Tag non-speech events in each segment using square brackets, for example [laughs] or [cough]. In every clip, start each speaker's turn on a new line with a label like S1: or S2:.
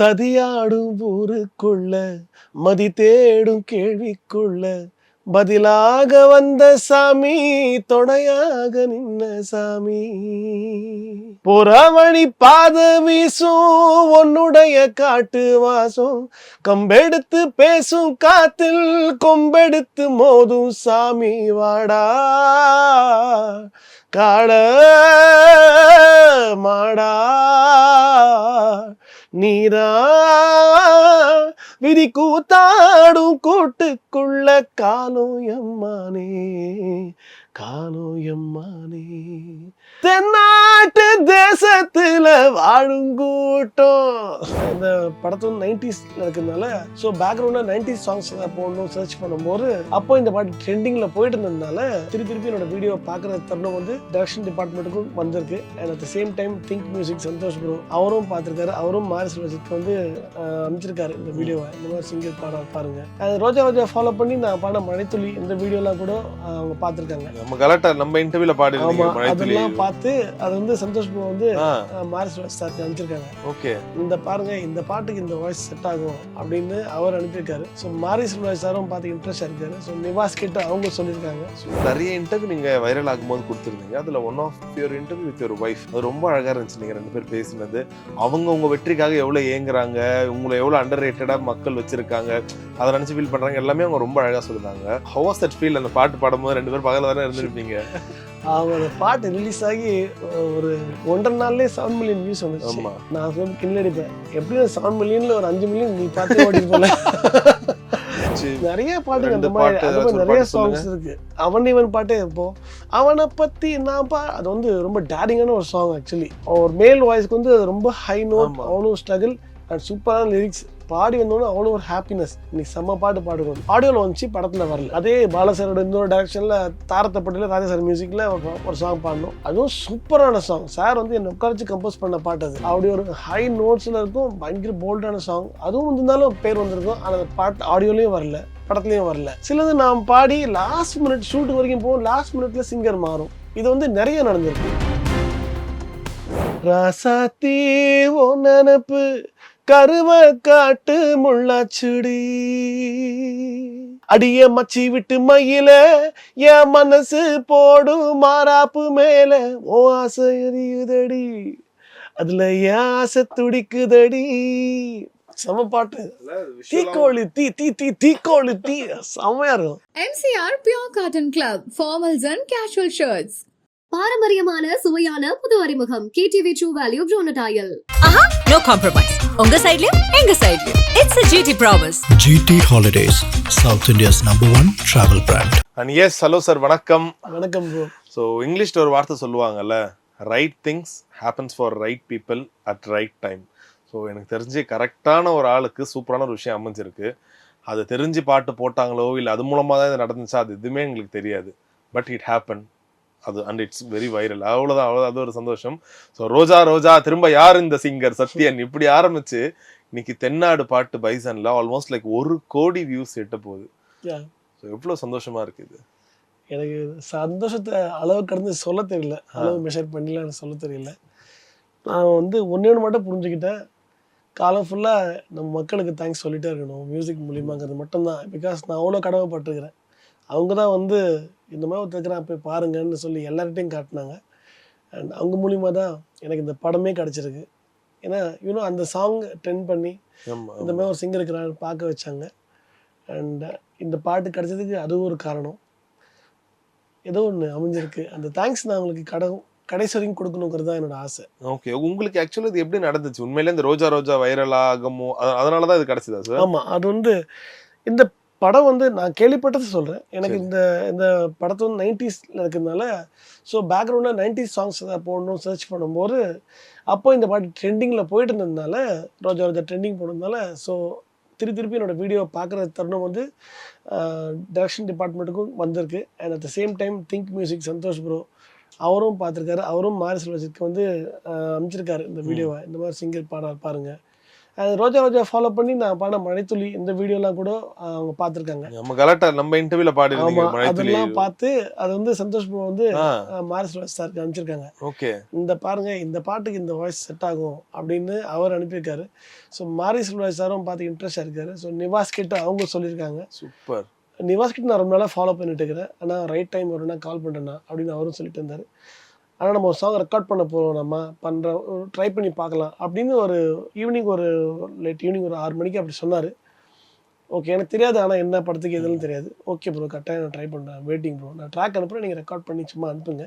S1: சதியாடும் ஊருக்குள்ள மதி தேடும் கேள்விக்குள்ள பதிலாக வந்த சாமி துணையாக நின்ன சாமி. புறவழி பாத வீசும் உன்னுடைய காட்டு வாசம் கம்பெடுத்து பேசும் காத்தில் கொம்பெடுத்து மோதும் சாமி வாடா. காட மாடா. நீரா விதி கூத்தாடும் கூட்டுக்குள்ள காலம் எம்மானே காலம் எம்மானே. தென்னாட்டு தேசத்துல வாழும் கூட்டம். இந்த படத்துல நைன்டிஸ்ல இருக்கிறதுனால ஸோ பேக்ரவுண்ட்ல நைன்டிஸ் சாங்ஸ் போடணும் சர்ச் பண்ணும்போது அப்போ இந்த பாட்டு ட்ரெண்டிங்ல போயிட்டு இருந்ததுனால திருப்பி திருப்பி என்னோட வீடியோ பார்க்குற தருணம் வந்து டைரக்ஷன் டிபார்ட்மெண்ட்டுக்கும் வந்திருக்கு. And at same time think music Santhosh bro அவரும் பார்த்துருக்காரு. அவரும் மாரிஸ் ரஜித் வந்து அமைச்சிருக்காரு இந்த வீடியோவை இந்த மாதிரி சிங்கர் பாட பாருங்க. அது ரோஜா ரோஜா ஃபாலோ பண்ணி நான் பாட மழைத்துளி இந்த வீடியோலாம் கூட அவங்க பார்த்துருக்காங்க.
S2: நம்ம கலாட்டா நம்ம இன்டர்வியூல பாடி
S1: அதெல்லாம் பார்த்து அது வந்து சந்தோஷ் ப்ரோ வந்து மாரிஸ் சார் அமைச்சிருக்காங்க
S2: ஓகே.
S1: இந்த பாருங்க இந்த பாட்டுக்கு இந்த வாய்ஸ் செட் ஆகும் அப்படின்னு அவர் அனுப்பியிருக்காரு. ஸோ மாரிஸ் ராஜ் சாரும் பார்த்து இன்ட்ரெஸ்ட் இருக்காரு. ஸோ நிவாஸ் கிட்ட அவங்க சொல்லியிருக்காங்க.
S2: நிறைய இன்டர்வியூ நீங்க வைரல் ஆகும்போது கொடுத்துருந்தீங்க. அதுல one of your interview with your wife அது ரொம்ப அழகா இருந்துச்சு. நீங்க ரெண்டு பேர் பேசினது. அவங்க உங்க வெற்றிக்காக எவ்வளவு ஏங்குறாங்க உங்களை எவ்வளவு அண்டர் ரேட்டடா மக்கள் வச்சிருக்காங்க அதை நினைச்சு ஃபீல் பண்றாங்க எல்லாமே அவங்க ரொம்ப அழகா சொல்லிருந்தாங்க ஹவ் வாஸ் தட் ஃபீல் அந்த பாட்டு பாடும்போது ரெண்டு பேர் பக்கத்துல தானே இருந்திருப்பீங்க.
S1: அவங்க பாட்டு ரிலீஸ் ஆகி ஒரு ஒன்றரை நாள்லயே செவன் மில்லியன் வியூஸ் வந்துச்சு. நான் சொல்லி கிண்டடிப்பேன் எப்படியும் செவன் மில்லியன்ல ஒரு அஞ்சு மில்லியன் நீ பார்த்து ஓடி போல. நிறைய பாட்டுங்க அந்த மாதிரி. அது நிறைய. சாங்ஸ் இருக்கு. அவன் இவன் பாட்டே இப்போ அவனை பத்தி நான் பா அது வந்து ரொம்ப டேரிங்கான ஒரு சாங் ஆக்சுவலி ஒரு மேல் வாய்ஸ்க்கு வந்து அது ரொம்ப ஹை நோட். அவ்வளோ ஸ்ட்ரகிள் அண்ட் சூப்பரான லிரிக்ஸ் பாடி வந்தோடனே அவ்வளோ ஒரு ஹாப்பினஸ் இன்னைக்கு செம்ம பாட்டு பாடுவோம் ஆடியோவில் வந்துச்சு படத்தில் வரல. அதே பாலசரோட இன்னொரு டேரக்ஷனில் தாரத்தப்பட்டியில் ராஜா சார் மியூசிக்கில் ஒரு சாங் பாடணும் அதுவும் சூப்பரான சாங் சார் வந்து என்னை உட்காரச்சு கம்போஸ் பண்ண பாட்டு அது. அப்படி ஒரு ஹை நோட்ஸில் இருக்கும் பயங்கர போல்டான சாங் அதுவும் இருந்தாலும் பேர் வந்திருக்கும். ஆனால் அந்த பாட்டு ஆடியோலையும் வரல படத்துலையும் வரல. சிலது நாம் பாடி லாஸ்ட் மினிட் ஷூட் வரைக்கும் போகும் லாஸ்ட் மினிட்ல சிங்கர் மாறும். இது வந்து நிறைய நடந்திருக்கு. ராசாத்தி ஓ நினப்பு. கருவ காட்டு முள்ளாச்சுடி. அடிய மச்சி விட்டு மயில என் மனசு போடும் மாறாப்பு மேல. ஓ ஆசை எரியுதடி. அதுல என் ஆசை துடிக்குதடி. செம பாட்டு. தீக்கோழி தீ தீ தீ தீக்கோழி தீ. செம்மையா இருக்கும்.
S3: MCR Pure Cotton Club, formals and casual shirts.
S4: பாரம்பரியமான சுவையான புது அறிமுகம். கேடிவி ட்ரூ வேல்யூ ப்ரோனடாயல்
S5: நோ காம்ப்ரமைஸ் உங்க சைடுலயும் எங்க சைடுலயும் it's a GT promise
S6: GT Holidays, South India's number one travel brand.
S2: And yes hello sir வணக்கம்.
S1: வணக்கம் ப்ரோ
S2: ஸோ இங்கிலீஷ்ல ஒரு வார்த்தை சொல்லுவாங்கல்ல right things happens for right people at right time so எனக்கு தெரிஞ்சு கரெக்டான ஒரு ஆளுக்கு சூப்பரான ஒரு விஷயம் அமைஞ்சிருக்கு. அது தெரிஞ்சு பாட்டு போட்டாங்களோ இல்லை அது மூலமாக தான் இது நடந்துச்சா அது எதுவுமே எங்களுக்கு தெரியாது. பட் இட் ஹேப்பன் அது அண்ட் இட்ஸ் வெரி வைரல் அவ்வளோதான் அவ்வளோ அது ஒரு சந்தோஷம். ஸோ ரோஜா ரோஜா திரும்ப யார் இந்த சிங்கர் சத்யன்? இப்படி ஆரம்பிச்சு இன்னைக்கு தென்னாடு பாட்டு பைசன்ல ஆல்மோஸ்ட் லைக் ஒரு கோடி வியூஸ் எட்ட போகுது. ஸோ எவ்வளோ சந்தோஷமா இருக்கு இது.
S1: எனக்கு சந்தோஷத்தை அளவு கடந்து சொல்ல தெரியல. அளவு மெஷர் பண்ணல எனக்கு சொல்ல தெரியல. நான் வந்து ஒன்றே ஒன்று மட்டும் புரிஞ்சுக்கிட்டேன். காலம் ஃபுல்லாக நம்ம மக்களுக்கு தேங்க்ஸ் சொல்லிட்டே இருக்கணும். மியூசிக் மூலியமாங்கிறது மட்டும்தான். பிகாஸ் நான் அவ்வளோ கடமைப்பட்டிருக்கிறேன். அவங்க தான் வந்து இந்த மாதிரி ஒருத்தர் இருக்கிறான் போய் பாருங்கன்னு சொல்லி எல்லார்கிட்டையும் காட்டினாங்க. அண்ட் அவங்க மூலியமாக தான் எனக்கு இந்த படமே கிடச்சிருக்கு. ஏன்னா இன்னும் அந்த சாங் ட்ரெண்ட் பண்ணி இந்த மாதிரி ஒரு சிங்கர் இருக்கிறான்னு பார்க்க வச்சாங்க. அண்ட் இந்த பாட்டு கிடைச்சதுக்கு அதுவும் ஒரு காரணம். ஏதோ ஒன்று அமைஞ்சிருக்கு. அந்த தேங்க்ஸ் நான் உங்களுக்கு கடை கடைசி வரைக்கும் கொடுக்கணுங்கிறது தான் என்னோட ஆசை.
S2: ஓகே உங்களுக்கு ஆக்சுவலி இது எப்படி நடந்துச்சு? உண்மையிலே இந்த ரோஜா ரோஜா வைரல் ஆகமோ அத- அதனால தான் இது கிடைச்சதா சார்
S1: ஆமாம் அது வந்து இந்த படம் வந்து நான் கேள்விப்பட்டது சொல்கிறேன் எனக்கு. இந்த இந்த படத்து வந்து நைன்டிஸில் இருக்கிறதுனால ஸோ பேக்ரவுண்டில் நைன்டிஸ் சாங்ஸ் ஏதாவது போடணும் சர்ச் பண்ணும்போது அப்போ இந்த பாட்டு ட்ரெண்டிங்கில் போயிட்டு இருந்ததுனால ரோஜா ரோஜா ட்ரெண்டிங் போனதுனால ஸோ திருப்பி திருப்பி என்னோட வீடியோ பார்க்குற தருணம் வந்து டைரக்ஷன் டிபார்ட்மெண்ட்டுக்கும் வந்திருக்கு. And at the same time think music Santhosh bro அவரும் பார்த்துருக்காரு. அவரும் மாரிஸ் ரஜித்க்கு வந்து அமைச்சிருக்காரு இந்த வீடியோவை இந்த மாதிரி சிங்கர் பாட பாருங்க. அது ரோஜா ரோஜா ஃபாலோ பண்ணி நான் பாடின மழைத்துளி இந்த வீடியோலாம் கூட அவங்க பார்த்துருக்காங்க.
S2: நம்ம கலாட்டா நம்ம இன்டர்வியூல பாடி
S1: அதெல்லாம் பார்த்து அது வந்து சந்தோஷ் ப்ரோ வந்து மாரிஸ் சாருக்கு அனுப்பிச்சிருக்காங்க.
S2: ஓகே.
S1: இந்த பாருங்க இந்த பாட்டுக்கு இந்த வாய்ஸ் செட் ஆகும் அப்படின்னு அவர் அனுப்பியிருக்காரு. ஸோ மாரி செல்வராஜ் சாரும் பார்த்து இன்ட்ரெஸ்டாக இருக்காரு. ஸோ நிவாஸ் கிட்ட அவங்க சொல்லியிருக்காங்க.
S2: சூப்பர்.
S1: நிவாஸ் கிட்ட நான் ரொம்ப நாளாக ஃபாலோ பண்ணிட்டு இருக்கிறேன். ஆனால் ரைட் டைம் வரும்னா கால் பண்ணுறேன்னா அப்படின்னு அவரும் சொல்லிட்டு இருந்தார். ஆனால் நம்ம ஒரு சாங் ரெக்கார்ட் பண்ண போகிறோம் நம்ம பண்ணுற ட்ரை பண்ணி பார்க்கலாம். அப்படின்னு ஒரு ஈவினிங் ஒரு லேட் ஈவினிங் ஒரு ஆறு மணிக்கு அப்படி சொன்னார். ஓகே எனக்கு தெரியாது ஆனால் என்ன படத்துக்கு எதுவும் தெரியாது. ஓகே ப்ரோ கரெக்டாக நான் ட்ரை பண்ணுறேன் வெயிட்டிங் ப்ரோ நான் ட்ராக் அனுப்புகிறேன் நீங்கள் ரெக்கார்ட் பண்ணி சும்மா அனுப்புங்க.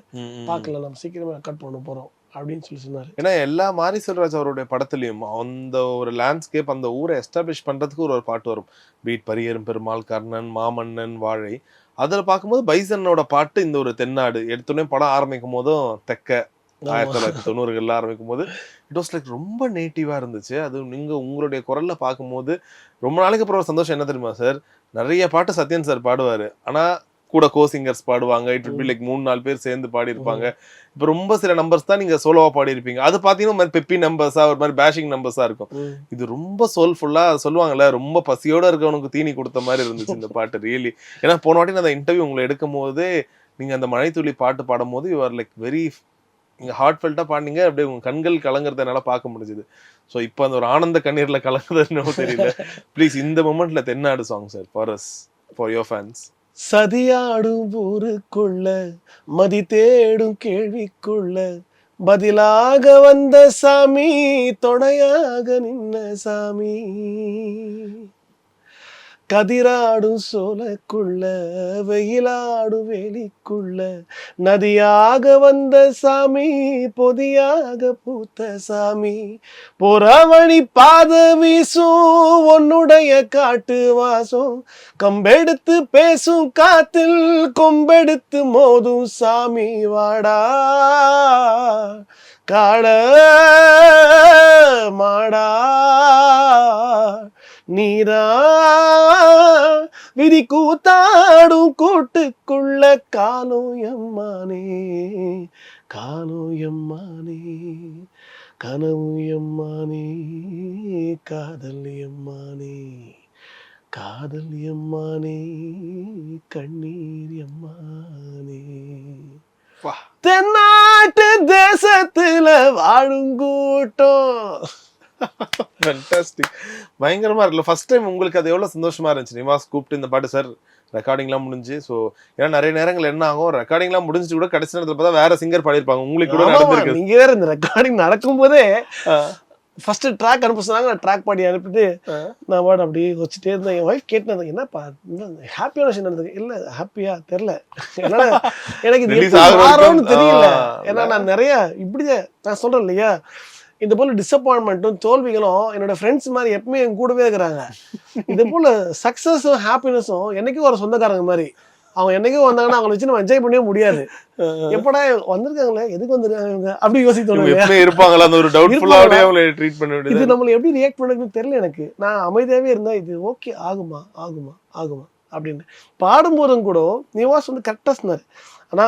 S1: பார்க்கலாம் நம்ம சீக்கிரமாக ரெக்கார்ட் பண்ண போகிறோம் அப்படின்னு சொல்லி சொன்னார்.
S2: ஏன்னா எல்லா மாரி செல்வராஜ் அவருடைய படத்துலயும் அந்த ஒரு லேண்ட்ஸ்கேப் அந்த ஊரை எஸ்டாப்ளிஷ் பண்றதுக்கு ஒரு ஒரு பாட்டு வரும். பீட் பரியரும் பெருமாள் கர்ணன் மாமன்னன் வாழை. அதுல பார்க்கும்போது பைசனோட பாட்டு இந்த ஒரு தென்னாடு எடுத்தோடனே படம் ஆரம்பிக்கும் போதும் தெக்க ஆயிரத்தி தொள்ளாயிரத்தி தொண்ணூறுகள்ல ஆரம்பிக்கும் போது இட் வாஸ் லைக் ரொம்ப நேட்டிவா இருந்துச்சு. அது நீங்க உங்களுடைய குரல்ல பார்க்கும்போது ரொம்ப நாளைக்கு அப்புறம் ஒரு சந்தோஷம் என்ன தெரியுமா சார் நிறைய பாட்டு சத்யன் சார் பாடுவாரு. ஆனா கூட கோ சிங்கர்ஸ் பாடுவாங்க இட் பி லைக் மூணு நாலு பேர் சேர்ந்து பாடியிருப்பாங்க. இப்போ ரொம்ப சில நம்பர்ஸ் தான் நீங்க சோலோவா பாடியிருப்பீங்க. அது மாதிரி பெப்பி நம்பர்ஸா ஒரு மாதிரி பேஷிங் நம்பர்ஸா இருக்கும். இது ரொம்ப சோல்ஃபுல்லா சொல்லுவாங்கல்ல ரொம்ப பசியோட இருக்கவனுக்கு தீனி கொடுத்த மாதிரி இருந்துச்சு இந்த பாட்டு ரியலி ஏன்னா போன வாட்டி நான் அந்த இன்டர்வியூ உங்களை எடுக்கும் போதே நீங்க அந்த மழைத்துளி பாட்டு பாடும்போது யூ ஆர் லைக் வெரி நீங்க ஹார்ட் ஃபெல்ட்டா பாடினீங்க. அப்படியே உங்க கண்கள் கலங்குறத என்னால பார்க்க முடிஞ்சுது. ஸோ இப்போ அந்த ஒரு ஆனந்த கண்ணீர்ல கலங்குதுன்னு தெரியல. [laughs] ப்ளீஸ் இந்த மொமெண்ட்ல Thennadu song sir for as for your fans
S1: சதியாடும் ஊருக்குள்ள மதி தேடும் கேள்விக்குள்ள. பதிலாக வந்த சாமி துணையாக நின்ன சாமி. கதிராடும் சோலக்குள்ள வெயிலாடும் வேலிக்குள்ள நதியாக வந்த சாமி பொதியாக பூத்த சாமி புறவழி பாத வீசும் உன்னுடைய காட்டு வாசம் கம்பெடுத்து பேசும் காத்தில் கொம்பெடுத்து மோதும் சாமி வாடா காட மாடா. நீரா விதி கூத்தாடும் கூட்டுக்குள்ள காணும் எம்மானே காணும் எம்மானே கனவு எம்மானே காதல் எம்மானே காதல் எம்மானே கண்ணீர் எம்மானே. தென்னாட்டு தேசத்துல வாழும் கூட்டம்
S2: ஃபேண்டாஸ்டிக் பயங்கரமா இருக்குல்ல. ஃபர்ஸ்ட் டைம் உங்களுக்கு அது எவ்வளவு சந்தோஷமா இருந்துச்சு? நிவாஸ் கூப்பிட்டு இந்த பாட்டு சார் ரெக்கார்டிங்லாம் முடிஞ்சு. ஸோ ஏன்னா நிறைய நேரங்கள் என்ன ஆகும்? ரெக்கார்டிங்லாம் முடிஞ்சிட்டு கூட கடைசி நேரத்தில் பார்த்தா வேற சிங்கர் பாடியிருப்பாங்க. உங்களுக்கு கூட நடந்திருக்கு.
S1: நீங்க வேற இந்த ரெக்கார்டிங் நடக்கும் போதே ஃபர்ஸ்ட் ட்ராக் அனுப்ப சொன்னாங்க. நான் ட்ராக் பாடி அனுப்பிட்டு நான் பாடு அப்படியே வச்சுட்டே இருந்தேன். என் ஒய்ஃப் கேட்டேன் என்னப்பா ஹாப்பியான விஷயம் நடந்தது? இல்ல ஹாப்பியா தெரியல. ஏன்னா எனக்கு இது தெரியல. ஏன்னா நான் நிறைய இப்படி நான் சொல்றேன் இல்லையா? இந்த போல டிசப்பாயின்மெண்ட்டும் தோல்விகளும் என்னோட ஃப்ரெண்ட்ஸ் மாதிரி எப்பவுமே என் கூடவே இருக்கிறாங்க. இது போல சக்சஸும் ஹாப்பினஸும் என்னைக்கும் ஒரு சொந்தக்காரங்க மாதிரி. அவங்க என்னைக்கும் வந்தாங்கன்னா அவங்களை வச்சு நம்ம என்ஜாய் பண்ணவே முடியாது. எப்படா வந்திருக்காங்களே எதுக்கு வந்திருக்காங்க அப்படி யோசிக்க தோணுது.
S2: இருப்பாங்களா அந்த ஒரு டவுட்ஃபுல்லாவே அவங்களை ட்ரீட் பண்ண
S1: இது நம்மள எப்படி ரியாக்ட் பண்ணுறதுன்னு தெரியல எனக்கு. நான் அமைதியாவே இருந்தா இது ஓகே ஆகுமா ஆகுமா ஆகுமா அப்படின்னு. பாடும்போதும் கூட நிவாஸ் வந்து கரெக்டாக சொன்னார். ஆனா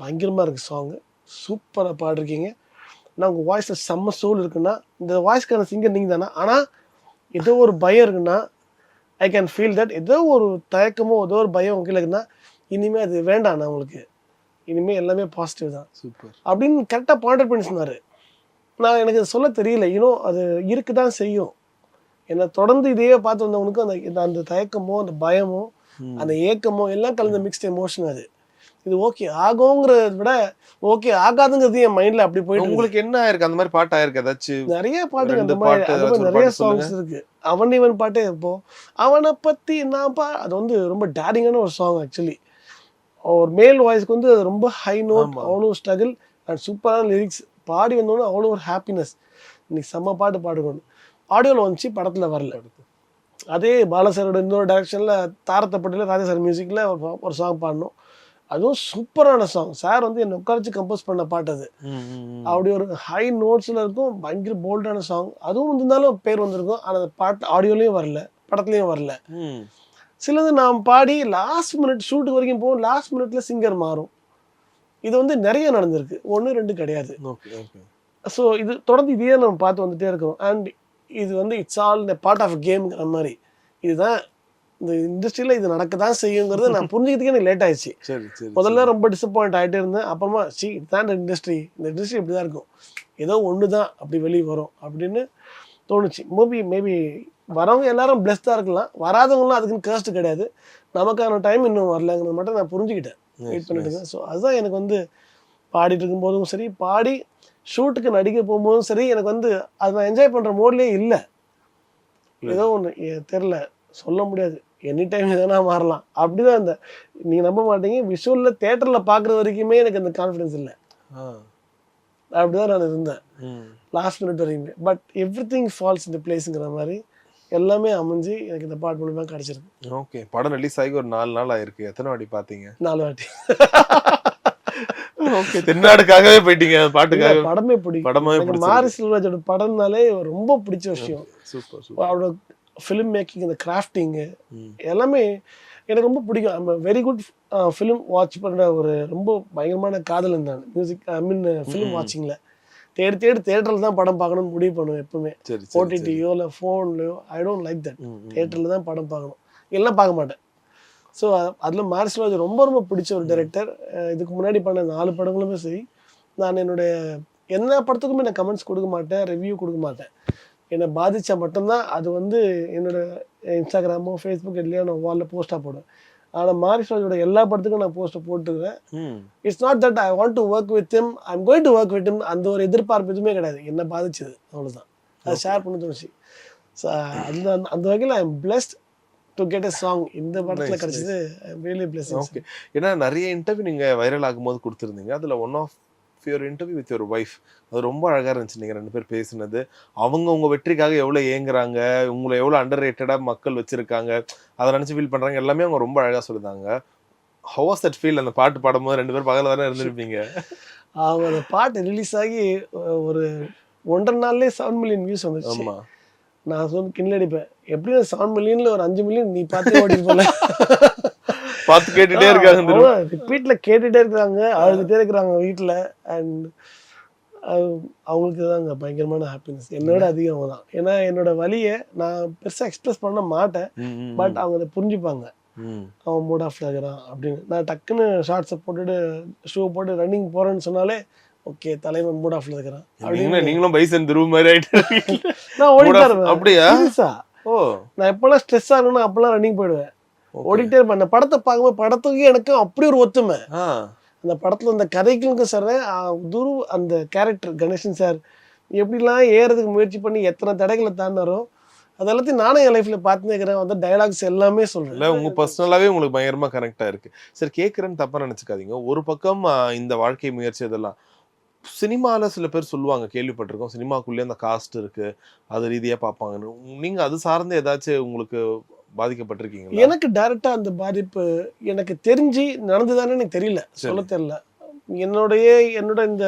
S1: பயங்கரமா இருக்கு சாங் சூப்பரா பாடிருக்கீங்க. ஆனால் உங்க வாய்ஸ்ல செம்ம சோல் இருக்குன்னா இந்த வாய்ஸ்க்கான சிங்கர் நீங்க தானே ஆனா ஏதோ ஒரு பயம் இருக்குன்னா ஐ கேன் ஃபீல் தட் ஏதோ ஒரு தயக்கமோ ஏதோ ஒரு பயம் உங்களுக்கு இருக்குன்னா இனிமே அது வேண்டாம் நான் உங்களுக்கு. இனிமே எல்லாமே பாசிட்டிவ் தான்.
S2: சூப்பர்
S1: அப்படின்னு கரெக்டாக பாயிண்ட் பண்ணி சொன்னார். நான் எனக்கு சொல்ல தெரியல. இன்னும் அது இருக்கு தான் செய்யும். என்னை தொடர்ந்து இதையே பார்த்து வந்தவனுக்கு அந்த அந்த தயக்கமோ அந்த பயமோ அந்த ஏக்கமோ எல்லாம் கலந்த மிக்ஸ்ட் எமோஷன் அது. இது ஓகே ஆகுங்கிறத விட ஓகே ஆகாதுங்கிறது என் மைண்ட்ல அப்படி போயிட்டு.
S2: உங்களுக்கு என்ன ஆயிருக்கு? அந்த மாதிரி பாட்டு ஆயிருக்கு ஏதாச்சும்
S1: நிறைய
S2: பாட்டு
S1: அந்த மாதிரி நிறைய. சாங்ஸ் இருக்கு. அவன் இவன் பாட்டே இப்போ அவனை பத்தி நான் பா அது வந்து ரொம்ப டேரிங்கான ஒரு சாங் ஆக்சுவலி ஒரு மேல் வாய்ஸ்க்கு வந்து அது ரொம்ப ஹை நோட். அவ்வளோ ஸ்ட்ரகிள் அண்ட் சூப்பரான லிரிக்ஸ் பாடி வந்தோடனே அவ்வளோ ஒரு ஹாப்பினஸ் இன்னைக்கு செம்ம பாட்டு பாடுக்கணும் ஆடியோவில் வந்துச்சு படத்தில் வரல. அதே பாலசரோட இன்னொரு டைரக்ஷனில் தாரத்தப்பட்டியில் ராஜா சார் மியூசிக்கில் ஒரு சாங் பாடணும் அதுவும் சூப்பரான சாங் சார் வந்து என்னை உட்காரச்சு கம்போஸ் பண்ண பாட்டு அது அப்படி ஒரு ஹை நோட்ஸில் இருக்கும் பயங்கர போல்டான சாங் அதுவும் இருந்தாலும் பேர் வந்திருக்கும். ஆனால் அந்த பாட்டு ஆடியோலையும் வரல படத்துலையும் வரல. சிலது நாம் பாடி லாஸ்ட் மினிட் ஷூட்டுக்கு வரைக்கும் போகும் லாஸ்ட் மினிட்ல சிங்கர் மாறும். இது வந்து நிறைய நடந்திருக்கு. ஒன்று ரெண்டு கிடையாது.
S2: ஓகே ஓகே
S1: ஸோ இது தொடர்ந்து இதே நம்ம பார்த்து வந்துட்டே இருக்கோம். அண்ட் இது வந்து இட்ஸ் ஆல் இந்த பார்ட் ஆஃப் கேம்ங்கிற மாதிரி. இதுதான் இந்த இண்டஸ்ட்ரியில் இது நடக்க தான் செய்யுங்கிறது நான் புரிஞ்சுக்கிறதுக்கே எனக்கு லேட் ஆயிடுச்சு. முதல்ல ரொம்ப டிசப்பாயிண்ட் ஆகிட்டே இருந்தேன். அப்புறமா சி இதுதான் இந்த இண்டஸ்ட்ரி இந்த இண்டஸ்ட்ரி இப்படி தான் இருக்கும். ஏதோ ஒன்று தான் அப்படி வெளியே வரும். அப்படின்னு தோணுச்சு. மேபி மேபி வரவங்க எல்லாரும் பிளஸ்டாக இருக்கலாம். வராதவங்களும் அதுக்குன்னு கேஸ்ட் கிடையாது. நமக்கான டைம் இன்னும் வரலங்கிறது மட்டும் நான் புரிஞ்சுக்கிட்டேன். வெயிட் பண்ணிட்டு ஸோ அதுதான் எனக்கு வந்து பாடிட்டு இருக்கும்போதும் சரி பாடி ஷூட்டுக்கு நடிக்க போகும்போதும் சரி எனக்கு வந்து அது நான் என்ஜாய் பண்ணுற மோட்லேயே இல்லை. ஏதோ ஒன்று தெரில சொல்ல முடியாது. எனி டைம் எதனா மாறலாம். அப்படிதான் இந்த நீங்கள் நம்ப மாட்டீங்க விஷுவலில் தேட்டரில் பார்க்குற வரைக்குமே எனக்கு அந்த கான்ஃபிடன்ஸ் இல்லை. அப்படிதான் நான் இருந்தேன். லாஸ்ட் மினிட் வரைக்குமே பட் எவ்ரி திங் ஃபால்ஸ் இந்த பிளேஸுங்கிற மாதிரி எல்லாமே அமைஞ்சு எனக்கு இந்த பாட்டு மூலியமாக கிடச்சிருக்கு.
S2: ஓகே படம் ரிலீஸ் ஆகி ஒரு நாலு நாள் ஆயிருக்கு. எத்தனை வாட்டி பாத்தீங்க?
S1: நாலு வாட்டி.
S2: ஓகே தென்னாடுக்காகவே போயிட்டீங்க. பாட்டுக்காக.
S1: படமே பிடிக்கும்.
S2: படமே.
S1: மாரி செல்வராஜோட படம்னாலே ரொம்ப பிடிச்ச விஷயம்.
S2: சூப்பர் சூப்பர்
S1: அவரோட ஃபிலிம் மேக்கிங் இந்த கிராஃப்டிங்கு. எல்லாமே எனக்கு ரொம்ப பிடிக்கும். I'm very good film watch பண்ணுற ஒரு ரொம்ப பயங்கரமான காதல் நான். மியூசிக் ஐ மீன் ஃபிலிம் வாட்சிங்கில் தேடி தேடி தேட்டரில் தான் படம் பார்க்கணும்னு முடிவு பண்ணுவேன் எப்பவுமே. ஓடிடியோ இல்லை ஃபோன்லையோ ஐ டோன்ட் லைக் தட். தேட்டரில் தான் படம் பார்க்கணும். எல்லாம் பார்க்க மாட்டேன். ஸோ அதில் மாரிஸ்லாஜ் ரொம்ப ரொம்ப பிடிச்ச ஒரு டைரக்டர் இதுக்கு முன்னாடி பண்ண நாலு படங்களுமே சரி. நான் என்னுடைய எல்லா படத்துக்குமே நான் கமெண்ட்ஸ் கொடுக்க மாட்டேன் ரிவ்யூ கொடுக்க மாட்டேன். என்னை பாதிச்சா மட்டும்தான் அது வந்து என்னோட இன்ஸ்டாகிராமோ ஃபேஸ்புக் எதுலையோ நான் வாலில் போஸ்ட்டாக போடுவேன். ஆனால் மாரிஸ்லாஜோட எல்லா படத்துக்கும் நான் போஸ்ட்டை போட்டுக்கிறேன்
S2: ம்.
S1: It's not that I want to work with him I'm going to work with him அந்த ஒரு எதிர்பார்ப்பு எதுவுமே கிடையாது. என்ன பாதிச்சது அவ்வளவுதான். அதை ஷேர் பண்ண தோணுச்சு ஸோ அந்த அந்த- வகையில் I am blessed to get a song இந்த படத்தில் கிடைச்சது ரியலி பிளஸ்
S2: ஓகே ஏன்னா நிறைய இன்டர்வியூ நீங்க வைரல் ஆகும்போது கொடுத்துருந்தீங்க. அதுல one of your interview with your wife அது ரொம்ப அழகா இருந்துச்சு நீங்க ரெண்டு பேர் பேசினது. அவங்க உங்க வெற்றிக்காக எவ்வளவு ஏங்குறாங்க உங்களை எவ்வளவு அண்டர் ரேட்டடா மக்கள் வச்சிருக்காங்க அதை நினைச்சு ஃபீல் பண்றாங்க எல்லாமே அவங்க ரொம்ப அழகா சொல்லிருந்தாங்க ஹவ் வாஸ் தட் ஃபீல் அந்த பாட்டு பாடும்போது ரெண்டு பேர் பக்கத்துல தானே இருந்திருப்பீங்க. [laughs]
S1: அவங்க அந்த பாட்டு ரிலீஸ் ஆகி ஒரு ஒன்றரை நாள்லேயே செவன் மில்லியன் வியூஸ் வந்துச்சு.
S2: ஆமா.
S1: நான் வந்து கிண்டல் அடிப்பேன். எப்படியும் செவன் மில்லியன்ல ஒரு அஞ்சு மில்லியன் நீ பார்த்தே ஓடி போல. [laughs]
S2: பார்த்து கேட்டுட்டே இருக்காங்க.
S1: ரிப்பீட்ல கேட்டுட்டே இருக்காங்க அழுதுட்டே இருக்கிறாங்க வீட்டில் அண்ட் அவங்களுக்கு தாங்க பயங்கரமான ஹாப்பினஸ் என்னோட அதிகம் அவங்க தான் ஏன்னா என்னோட வலியை நான் பெருசாக எக்ஸ்பிரஸ் பண்ண மாட்டேன். பட் அவங்க அதை புரிஞ்சுப்பாங்க. அவன் மூட் ஆஃப்ல இருக்கிறான் அப்படின்னு. நான் டக்குன்னு ஷார்ட்ஸை போட்டுட்டு ஷூ போட்டு ரன்னிங் போறேன்னு சொன்னாலே ஓகே தலைவன் மூட் ஆஃப்ல இருக்கிறான். அப்படின்னு
S2: நீங்களும் பைசன் திரும்ப மாதிரி ஆயிட்டு
S1: நான் ஓடிட்டே இருப்பேன்
S2: அப்படியா? ஓ.
S1: நான் எப்பெல்லாம் ஸ்ட்ரெஸ் ஆகணும்னா அப்பெல்லாம் ரன்னிங் போயிடுவேன். ஓடிட்டே இருப்பேன். அந்த படத்தை பார்க்கும்போது படத்துக்கு எனக்கு அப்படி ஒரு ஒத்துமை. அந்த படத்துல அந்த கதைகளுக்கு சார் துரு அந்த கேரக்டர் கணேசன் சார் எப்படிலாம் ஏறதுக்கு முயற்சி பண்ணி எத்தனை தடைகளை தாண்டாரோ அது எல்லாத்தையும் நானே என் லைஃப்ல பார்த்துன்னு இருக்கிறேன். வந்து டயலாக்ஸ் எல்லாமே
S2: இல்ல
S1: சொல்றேன்
S2: உங்க பர்சனலாவே உங்களுக்கு பயங்கரமா கனெக்டா இருக்கு. சரி கேக்குறேன்னு தப்பா நினைச்சுக்காதீங்க. ஒரு பக்கம் இந்த வாழ்க்கை முயற்சி இதெல்லாம் சினிமால சில பேர் சொல்லுவாங்க கேள்விப்பட்டிருக்கோம். சினிமாக்குள்ளே அந்த காஸ்ட் இருக்கு. அது ரீதியா பார்ப்பாங்கன்னு. நீங்க அது சார்ந்து ஏதாச்சும் உங்களுக்கு பாதிக்கப்பட்டிருக்கீங்களா?
S1: எனக்கு டைரக்டா அந்த பாதிப்பு எனக்கு தெரிஞ்சு நடந்ததானே எனக்கு தெரியல. சொல்ல தெரியல. என்னுடைய என்னோட இந்த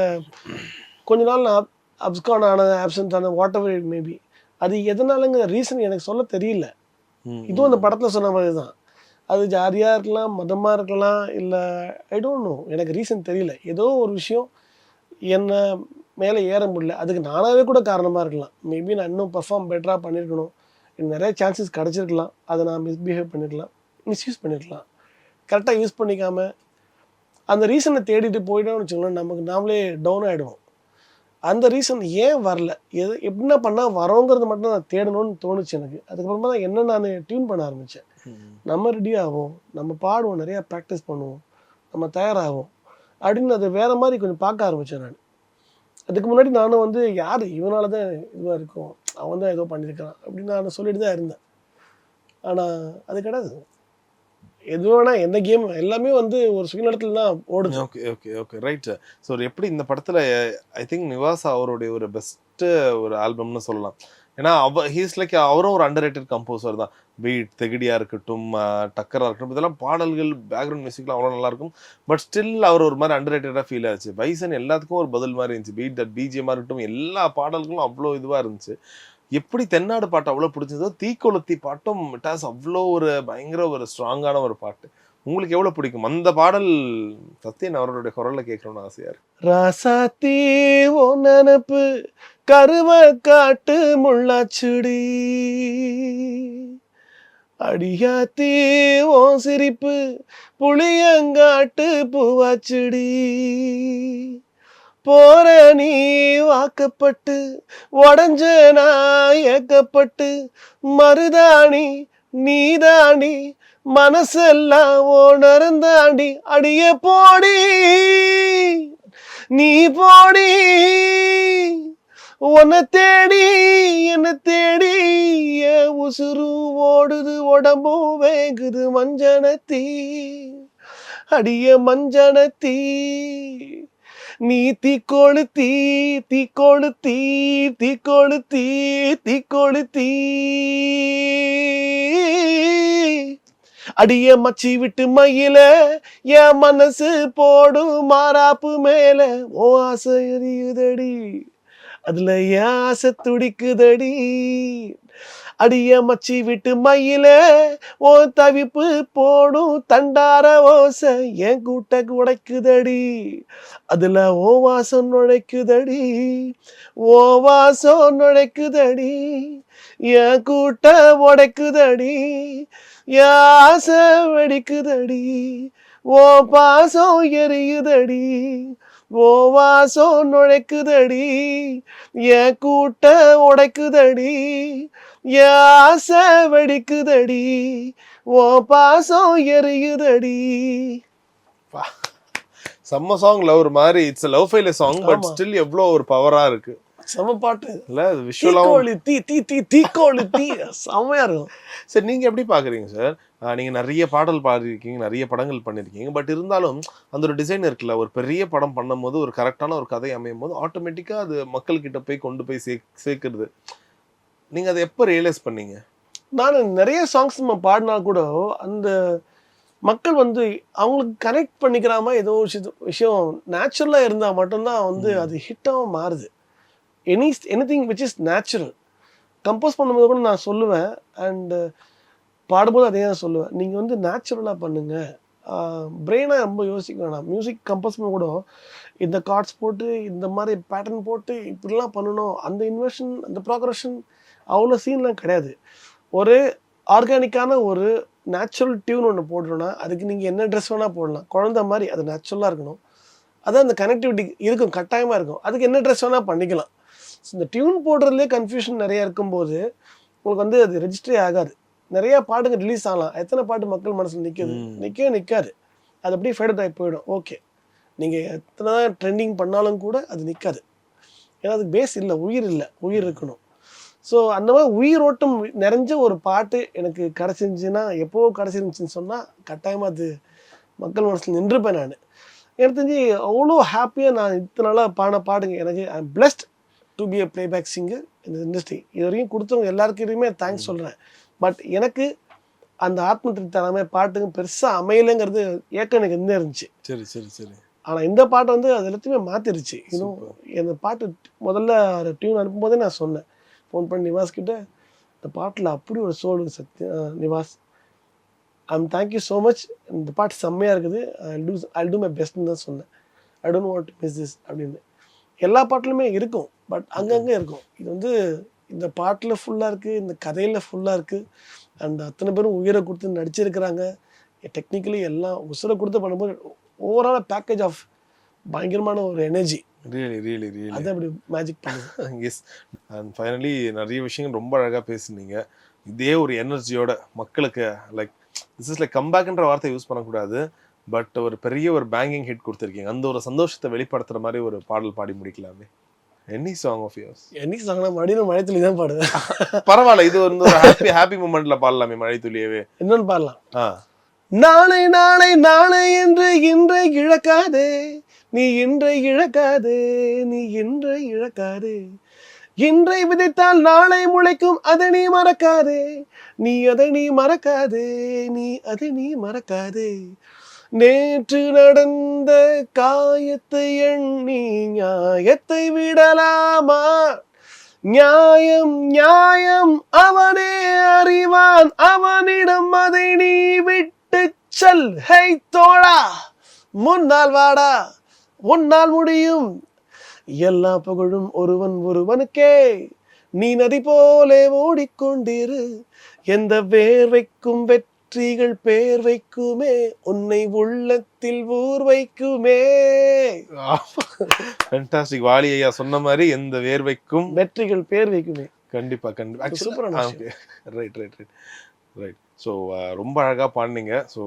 S1: கொஞ்ச நாள் நான் அப்ஸ்கான் ஆன ஆப்சன்ட் ஆன வாட் எவர் இட் மேபி அது எதனாலங்கிற ரீசன் எனக்கு சொல்ல தெரியல. இதுவும் அந்த படத்துல சொன்ன மாதிரி தான் அது ஜாதியா இருக்கலாம் மதமா இருக்கலாம் இல்ல ஐ டோன்ட் நோ எனக்கு ரீசன் தெரியல. ஏதோ ஒரு விஷயம் என்ன மேலே ஏற முடியல. அதுக்கு நானாவே கூட காரணமா இருக்கலாம். மேபி நான் இன்னும் பெர்ஃபார்ம் பெட்டரா பண்ணியிருக்கணும் நிறைய சான்சஸ் கிடைச்சிருக்கலாம். அதை நான் மிஸ்பிஹேவ் பண்ணிருக்கலாம். மிஸ்யூஸ் பண்ணிருக்கலாம். கரெக்டாக யூஸ் பண்ணிக்காம அந்த ரீசனை தேடிட்டு போயிட்டோம்னு வச்சுக்கோங்களேன் நமக்கு நாமளே டவுன் ஆகிடுவோம் அந்த ரீசன் ஏன் வரல? எது எப்படின்னா பண்ணால் வரோங்கிறது மட்டும் நான் தேடணும்னு தோணுச்சு எனக்கு. அதுக்கப்புறமா தான் என்ன நான் டியூன் பண்ண ஆரம்பித்தேன். நம்ம ரெடி ஆகும் நம்ம பாடுவோம். நிறையா ப்ராக்டிஸ் பண்ணுவோம். நம்ம தயாராகும் அப்படின்னு அதை வேற மாதிரி கொஞ்சம் பார்க்க ஆரம்பித்தேன் நான். அதுக்கு முன்னாடி நானும் வந்து யார் இவனால தான் இதுவாக இருக்கும்? அவன் தான் ஏதோ பண்ணியிருக்கான் அப்படின்னு நான் சொல்லிட்டு தான் இருந்தேன். ஆனால் அது கிடையாது. எது வேணா எந்த கேம் எல்லாமே வந்து ஒரு சுயநலத்தில் தான் ஓடுது.
S2: Okay okay okay right so எப்படி இந்த படத்தில் ஐ திங்க் நிவாஸ் அவருடைய ஒரு பெஸ்ட்டு ஒரு ஆல்பம்னு சொல்லலாம். ஏன்னா அவ ஹீஸ் லைக் அவரும் ஒரு அண்டர் ரேட்டட் கம்போசர் தான். பீட் தெகிடியா இருக்கட்டும் டக்கராக டக்கரா இருக்கட்டும் இதெல்லாம் பாடல்கள் பேக்ரவுண்ட் மியூசிக்லாம் அவ்வளோ நல்லா இருக்கும் பட் ஸ்டில் அவர் ஒரு மாதிரி அண்டர் ரேட்டடாக ஃபீல் ஆச்சு. பைசன் எல்லாத்துக்கும் ஒரு பதில் மாதிரி இருந்துச்சு. பீட் தட் பிஜிஎம்மாக இருக்கட்டும் எல்லா பாடல்களும் அவ்வளோ இதுவாக இருந்துச்சு. எப்படி தென்னாடு பாட்டு அவ்வளோ பிடிச்சதோ தீக்கொளுத்தி பாட்டும் இட் ஹாஸ் அவ்வளோ ஒரு பயங்கர ஒரு ஸ்ட்ராங்கான ஒரு பாட்டு. உங்களுக்கு எவ்வளோ பிடிக்கும்? அந்த பாடல் சத்யன் அவர்களுடைய குரலில் கேட்கணும்னு ஆசையா இருக்கு.
S1: ராசாத்தி ஓ நினப்பு கருவ காட்டு முள்ளாச்சுடி. அடியாத்தே ஓ சிரிப்பு புளியங்காட்டு பூவாச்சுடி போற நீ வாக்கப்பட்டு உடஞ்ச நான் ஏக்கப்பட்டு மருதாணி நீதாணி மனசெல்லாம் உணர்ந்தாண்டி அடிய போடி நீ போடி. உன்னை தேடி என்ன தேடி என் உசுரு ஓடுது உடம்பும் வேகுது மஞ்சனத்தீ அடிய மஞ்சனத்தீ நீ தீக்கொளுத்தி தீக்கொளுத்தி தீக்கொளுத்தி தீக்கொளுத்தி அடிய மச்சி விட்டு மயில என் மனசு போடும் மாறாப்பு மேல. ஓ ஆசை எரியுதடி. அதுல என் துடிக்குதடி. அடிய மச்சி விட்டு மயில ஓ தவிப்பு போடும் தண்டார ஓசை என் கூட்ட உடைக்குதடி. அதுல ஓ வாசம் நுழைக்குதடி. ஓ வாசம் நுழைக்குதடி. என் கூட்ட உடைக்குதடி. என் ஆசை வெடிக்குதடி. ஓ பாசம் எரியுதடி. ஓ வாசம் நுழைக்குதடி. என் கூட்ட உடைக்குதடி. என் ஆசை வெடிக்குதடி. ஓ பாசம் எரியுதடி.
S2: செம்ம சாங் லவ் மாதிரி. It's love failure song but. Still எவ்வளோ ஒரு பவரா இருக்கு.
S1: செம பாட்டு.
S2: இல்ல
S1: தீக்கோழி தீ தீ தீ தீக்கோழி தீ. செம்மையா இருக்கும்.
S2: சரி நீங்க எப்படி பாக்குறீங்க சார்? நீங்க நிறைய பாடல் பாடிருக்கீங்க நிறைய படங்கள் பண்ணிருக்கீங்க. பட் இருந்தாலும் அந்த ஒரு டிசைன் இருக்குல்ல ஒரு பெரிய படம் பண்ணும்போது ஒரு கரெக்டான ஒரு கதை அமையும் போது ஆட்டோமேட்டிக்கா அது மக்கள் கிட்ட போய் கொண்டு போய் சே சேர்க்கிறது. நீங்க அதை எப்போ ரியலைஸ் பண்ணீங்க?
S1: நான் நிறைய சாங்ஸ் நம்ம பாடினா கூட அந்த மக்கள் வந்து அவங்களுக்கு கனெக்ட் பண்ணிக்கிற மாதிரி ஏதோ விஷயம் விஷயம் நேச்சுரலாக இருந்தால் மட்டும்தான் வந்து. அது ஹிட்டாகவும் மாறுது. Any anything which is natural compose பண்ணும்போது கூட நான் சொல்லுவேன். அண்டு uh, பாடும்போது அதே தான் சொல்லுவேன். நீங்கள் வந்து நேச்சுரலாக பண்ணுங்கள் பிரெயினாக ரொம்ப யோசிக்க வேணாம். மியூசிக் கம்போஸ் பண்ண கூட இந்த கார்ட்ஸ் போட்டு இந்த மாதிரி பேட்டர்ன் போட்டு இப்படிலாம் பண்ணணும். அந்த இன்வெஷன் அந்த ப்ராக்ரஷன் அவ்வளோ சீன்லாம் கிடையாது. ஒரு ஆர்கானிக்கான ஒரு நேச்சுரல் டியூன் ஒன்று போடுறோன்னா அதுக்கு நீங்கள் என்ன ட்ரெஸ் வேணால் போடலாம். குழந்த மாதிரி அது நேச்சுரலாக இருக்கணும். அதான் அந்த கனெக்டிவிட்டி இருக்கும் கட்டாயமாக இருக்கும். அதுக்கு என்ன ட்ரெஸ் வேணால் பண்ணிக்கலாம். இந்த டியூன் போடுறதுலே கன்ஃபியூஷன் நிறைய இருக்கும்போது உங்களுக்கு வந்து அது ரெஜிஸ்டரே ஆகாது. நிறைய பாட்டுங்க ரிலீஸ் ஆகலாம். எத்தனை பாட்டு மக்கள் மனசில் நிற்குது. நிற்கவே நிற்காது அது அப்படியே ஃபேடட் ஆகி போயிடும். ஓகே நீங்கள் எத்தனை தான் ட்ரெண்டிங் பண்ணாலும் கூட அது நிற்காது ஏன்னா அதுக்கு பேஸ் இல்லை. உயிர் இல்லை. உயிர் இருக்கணும். ஸோ அந்த மாதிரி உயிரோட்டம் நிறைஞ்ச ஒரு பாட்டு எனக்கு கிடச்சிருந்துச்சின்னா எப்போ கிடச்சிருந்துச்சின்னு சொன்னால் கட்டாயமாக அது மக்கள் மனசில் நின்றுப்பேன் நான். எனக்கு தெரிஞ்சு அவ்வளோ ஹாப்பியாக நான் இத்தனை நாளாக பாடின பாடுங்க எனக்கு I blessed to be a playback singer இந்த இண்டஸ்ட்ரி இது வரைக்கும் கொடுத்தவங்க எல்லாருக்கிட்டையுமே தேங்க்ஸ் சொல்கிறேன் பட் எனக்கு அந்த ஆத்ம திருப்தி தராமல் பாட்டுங்க பெருசாக அமையலைங்கிறது ஏக்கம் எனக்கு இருந்தே இருந்துச்சு.
S2: சரி சரி சரி.
S1: ஆனால் இந்த பாட்டை வந்து அது எல்லாத்தையுமே மாற்றிருச்சு இன்னும். இந்த பாட்டு முதல்ல டியூன் அனுப்பும்போதே நான் சொன்னேன். ஃபோன் பண்ணி நிவாஸ் கிட்ட இந்த பாட்டில் அப்படி ஒரு soul Sathya Nivas. I'm thank you so much இந்த பாட்டு செம்மையாக இருக்குது. I do I do my பெஸ்ட்னு தான் சொன்னேன். I don't want miss this அப்படின்னு. எல்லா பாட்டிலுமே இருக்கும் பட் அங்கங்கே இருக்கும். இது வந்து இந்த பாட்டில் ஃபுல்லாக இருக்குது இந்த கதையில் ஃபுல்லாக இருக்குது அண்ட் அத்தனை பேரும் உயிரை கொடுத்து நடிச்சிருக்கிறாங்க. டெக்னிக்கலி எல்லாம் உசுரை கொடுத்து பண்ணும்போது ஓவரால் பேக்கேஜ் ஆஃப் பயங்கரமான ஒரு எனர்ஜி
S2: ரியலி ரியலி ரியலி
S1: அது அப்படி மேஜிக் பண்ணுது.
S2: எஸ் அண்ட் ஃபைனலி நிறைய விஷயங்கள் ரொம்ப அழகாக பேசுனீங்க. இதே ஒரு எனர்ஜியோட மக்களுக்கு லைக் திஸ் இஸ் லைக் கம்பேக்ன்ற வார்த்தை யூஸ் பண்ணக்கூடாது. பட் ஒரு பெரிய ஒரு பேங்கிங் ஹிட் கொடுத்துருக்கீங்க. அந்த ஒரு சந்தோஷத்தை வெளிப்படுத்துற மாதிரி ஒரு பாடல் பாடி முடிக்கலாமே. எனி சாங் ஆஃப் யோர்ஸ்
S1: என்னைக்கு சாங்கினா மடியில் மழை துளி தான் பாடுவேன். [laughs]
S2: பரவாயில்ல இது வந்து ஒரு ஹாப்பி ஹாப்பி மூமெண்ட்ல பாடலாமே மழை துளியவே
S1: இன்னொன்று பாடலாம் நாளை நாளை நாளை என்று இன்றை இழக்காதே. நீ இன்றை இழக்காதே நீ இன்றை இழக்காதே. இன்றை விதைத்தால் நாளை முளைக்கும் அதை நீ மறக்காதே. நீ அதை நீ மறக்காதே நீ அதை நீ மறக்காதே. நேற்று நடந்த காயத்தை எண்ணி நியாயத்தை விடலாமா? நியாயம் நியாயம் அவனே அறிவான். அவனிடம் அதை நீ விட்டு செல். ஹை தோழா முன்னால் வாடா உன்னால் முடியும். எல்லா புகழும் ஒருவன் ஒருவனுக்கே. நீ நதி போலே ஓடிக்கொண்டிரு. எந்த வேர்வைக்கும் வெற்றி வெற்றிகள் பேர் வைக்குமே உன்னை உள்ளத்தில் ஊர் வைக்குமே.
S2: ஃபென்டாஸ்டிக் வாலி ஐயா சொன்ன மாதிரி எந்த வேர்வைக்கும்
S1: வெற்றிகள் பேர் வைக்குமே.
S2: கண்டிப்பா கண்டிப்பா.
S1: சூப்பரான
S2: right right right right so ரொம்ப அழகா பாடினீங்க. ஸோ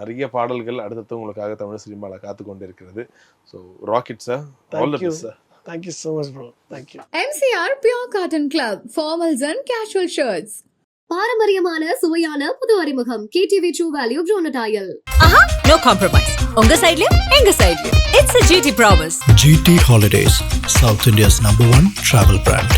S2: நிறைய பாடல்கள் அடுத்தது உங்களுக்காக தமிழ் சினிமாவில் காத்து கொண்டு இருக்கிறது so rocket sir all the best sir
S1: thank you so much bro thank you
S3: MCR Pure Cotton Club, formals and casual shirts.
S4: பாரம்பரியமான சுவையான புது அறிமுகம். கேடிவி ட்ரூ வேல்யூ ப்ரோனடாயல்
S5: ஆஹா நோ காம்ப்ரமைஸ் உங்க சைடுலயும் எங்க சைடுலயும் it's a GT promise
S6: GT Holidays, South India's number one travel brand.